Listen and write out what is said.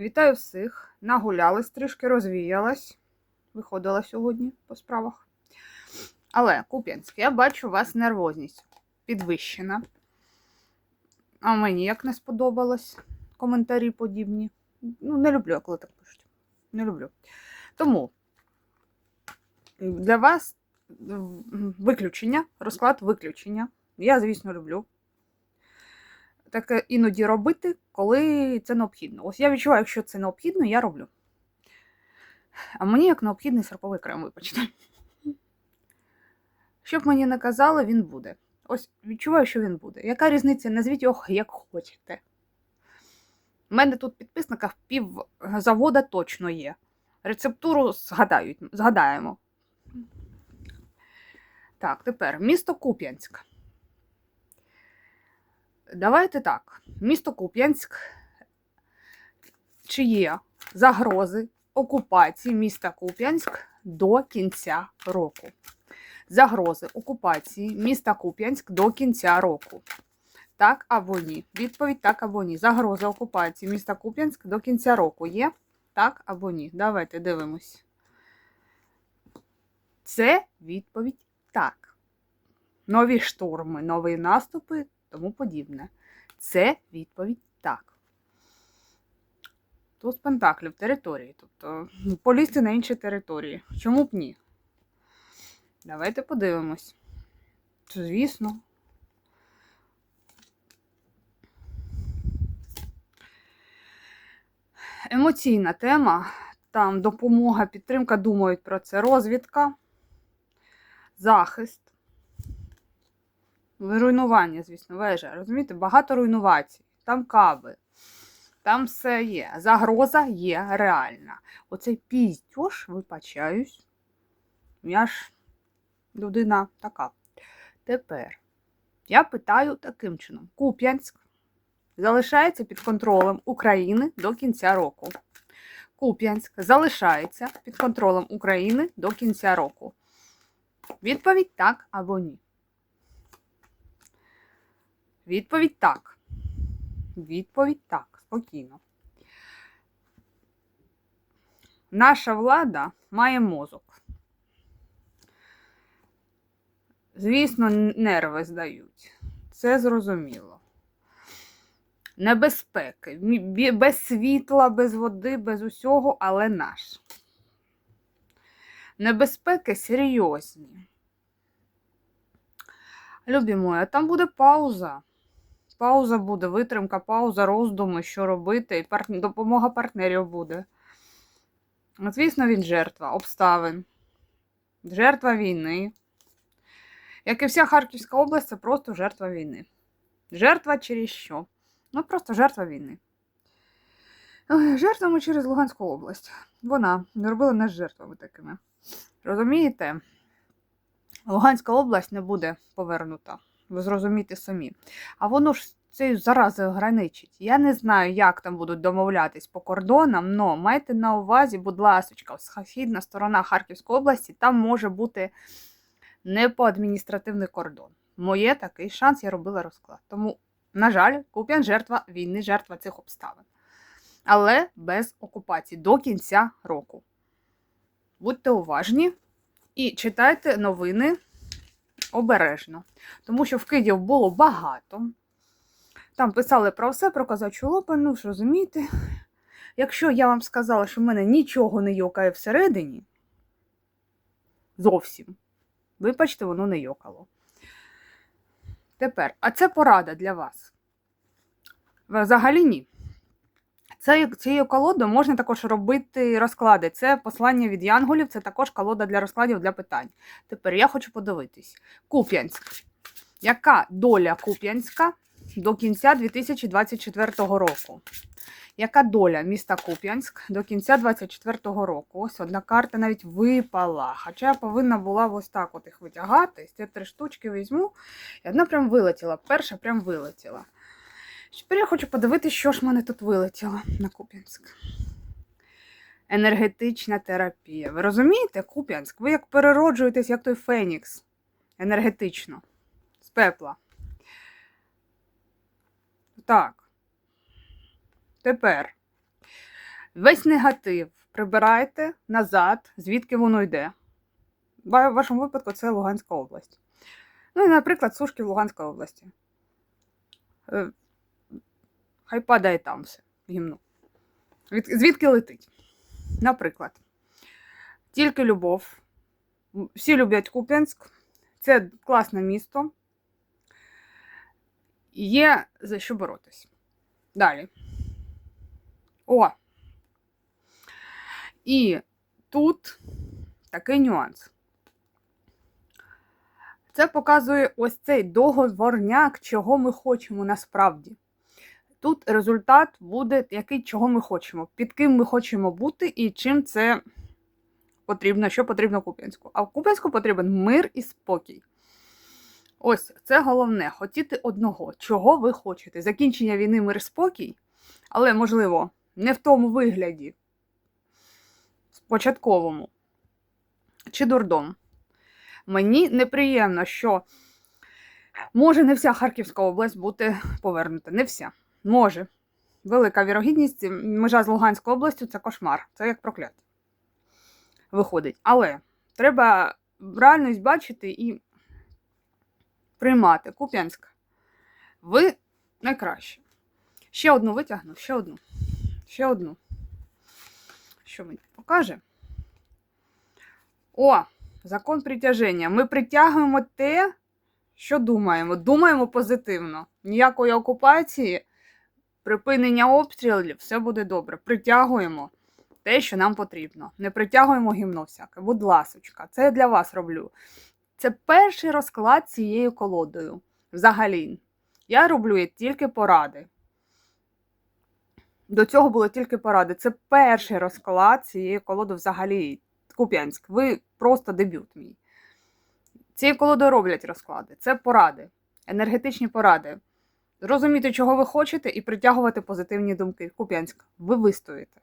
Вітаю всіх. Нагулялась трішки, розвіялась. Виходила сьогодні по справах. Але, Куп'янськ, я бачу у вас нервозність підвищена. А мені як не сподобалось коментарі подібні. Ну, не люблю, коли так пишуть. Не люблю. Тому для вас виключення, розклад виключення. Я, звісно, люблю таке іноді робити, коли це необхідно. Ось я відчуваю, якщо це необхідно, я роблю. А мені як необхідний серповий крем, вибачте. Щоб мені не казали, він буде. Ось відчуваю, що він буде. Яка різниця? Назвіть його як хочете. У мене тут підписника пів завода точно є. Рецептуру згадають, згадаємо. Так, тепер місто Куп'янськ. Давайте так. Місто Куп'янськ. Чи є загрози окупації міста Куп'янськ до кінця року? Загрози окупації міста Куп'янськ до кінця року. Так або ні? Відповідь так або ні. Загроза окупації міста Куп'янськ до кінця року є? Так або ні? Давайте дивимось. Це відповідь так. Нові штурми, нові наступи, тому подібне. Це відповідь так. Туз Пентаклів території. Тобто полізти на інші території. Чому б ні? Давайте подивимось. Звісно. Емоційна тема. Там допомога, підтримка, думають про це. Розвідка, захист. Руйнування, звісно, вежа. Розумієте, багато руйнувацій. Там каби, там все є. Загроза є реальна. Оцей піздьош, вибачаюсь. Я ж людина така. Тепер я питаю таким чином: Куп'янськ залишається під контролем України до кінця року. Куп'янськ залишається під контролем України до кінця року. Відповідь так або ні. Відповідь так. Відповідь так. Спокійно. Наша влада має мозок. Звісно, нерви здають. Це зрозуміло. Небезпеки. Без світла, без води, без усього, але наш. Небезпеки серйозні. Любі мої, а там буде пауза. Пауза буде, витримка, пауза, роздуми, що робити, і пар... допомога партнерів буде. Звісно, він жертва обставин, жертва війни. Як і вся Харківська область, це просто жертва війни. Жертва через що? Ну, просто жертва війни. Жертвами через Луганську область. Вона не робила нас жертвами такими. Розумієте? Луганська область не буде повернута. Ви зрозумієте самі. А воно ж цією заразою граничить. Я не знаю, як там будуть домовлятись по кордонам, але майте на увазі, будь ласочка, східна сторона Харківської області, там може бути не по адміністративний кордон. Моє такий шанс, я робила розклад. Тому, на жаль, Куп'ян жертва війни, жертва цих обставин. Але без окупації до кінця року. Будьте уважні і читайте новини обережно. Тому що вкидів було багато. Там писали про все, про козачу лопану, ж розумієте. Якщо я вам сказала, що в мене нічого не йокає всередині, зовсім, вибачте, воно не йокало. Тепер, а це порада для вас. Взагалі ні. Цією колодою можна також робити розклади. Це послання від янголів, це також колода для розкладів для питань. Тепер я хочу подивитись. Куп'янськ. Яка доля Куп'янська до кінця 2024 року? Яка доля міста Куп'янськ до кінця 2024 року? Ось одна карта навіть випала. Хоча я повинна була ось так от їх витягати. Ці три штучки візьму. І одна прям вилетіла. Перша прям вилетіла. Тепер я хочу подивитися, що ж в мене тут вилетіло на Куп'янськ. Енергетична терапія. Ви розумієте, Куп'янськ? Ви як перероджуєтесь, як той Фенікс. Енергетично. З пепла. Так. Тепер. Весь негатив прибирайте назад, звідки воно йде. В вашому випадку це Луганська область. Ну і, наприклад, сушки в Луганській області. Хай падає там все, гімно. Від, звідки летить? Наприклад, тільки любов. Всі люблять Куп'янськ. Це класне місто. Є за що боротись. Далі. О! І тут такий нюанс. Це показує ось цей договорняк, чого ми хочемо насправді. Тут результат буде який, чого ми хочемо, під ким ми хочемо бути і чим це потрібно, що потрібно Куп'янську. А в Куп'янську потрібен мир і спокій. Ось це головне хотіти одного, чого ви хочете. Закінчення війни, мир, спокій, але, можливо, не в тому вигляді, початковому, чи дурдом. Мені неприємно, що може не вся Харківська область бути повернута. Не вся. Може. Велика вірогідність, межа з Луганською областю це кошмар, це як прокляття. Виходить. Але треба реальність бачити і приймати. Куп'янськ. Ви найкраще. Ще одну витягну, ще одну. Ще одну. Що мені покаже? О, закон притяження. Ми притягуємо те, що думаємо. Думаємо позитивно. Ніякої окупації, припинення обстрілів, все буде добре. Притягуємо те, що нам потрібно. Не притягуємо гімно всяке. Будь ласочка, це я для вас роблю. Це перший розклад цією колодою. Взагалі. Я роблю тільки поради. До цього було тільки поради. Це перший розклад цієї колоди взагалі. Куп'янськ. Ви просто дебют мій. Цією колодою роблять розклади. Це поради, енергетичні поради. Розуміти, чого ви хочете, і притягувати позитивні думки. Куп'янськ, ви вистоїте.